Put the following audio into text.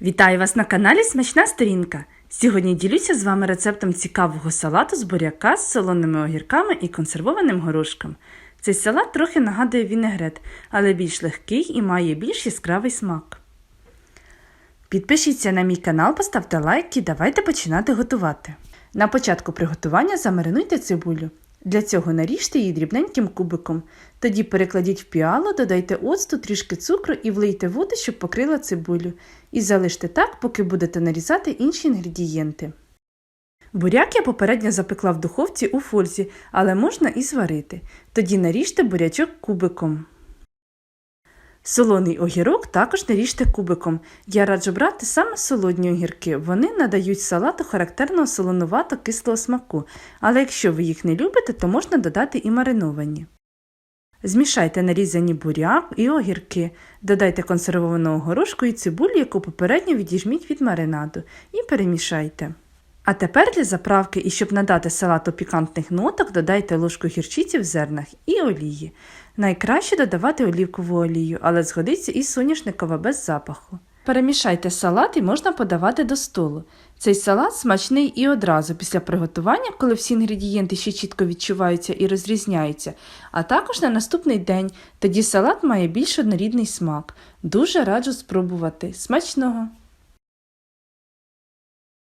Вітаю вас на каналі Смачна сторінка. Сьогодні ділюся з вами рецептом цікавого салату з буряка з солоними огірками і консервованим горошком. Цей салат трохи нагадує вінегрет, але більш легкий і має більш яскравий смак. Підпишіться на мій канал, поставте лайк і давайте починати готувати. На початку приготування замаринуйте цибулю. Для цього наріжте її дрібненьким кубиком. Тоді перекладіть в піалу, додайте оцту, трішки цукру і влийте воду, щоб покрила цибулю. І залиште так, поки будете нарізати інші інгредієнти. Буряк я попередньо запекла в духовці у фользі, але можна і зварити. Тоді наріжте бурячок кубиком. Солоний огірок також наріжте кубиком. Я раджу брати саме солодні огірки. Вони надають салату характерного солонувато кислого смаку, але якщо ви їх не любите, то можна додати і мариновані. Змішайте нарізані буряк і огірки, додайте консервованого горошку і цибулю, яку попередньо відіжміть від маринаду, і перемішайте. А тепер для заправки і щоб надати салату пікантних ноток, додайте ложку гірчиці в зернах і олії. Найкраще додавати олівкову олію, але згодиться і соняшникова без запаху. Перемішайте салат і можна подавати до столу. Цей салат смачний і одразу після приготування, коли всі інгредієнти ще чітко відчуваються і розрізняються, а також на наступний день. Тоді салат має більш однорідний смак. Дуже раджу спробувати. Смачного!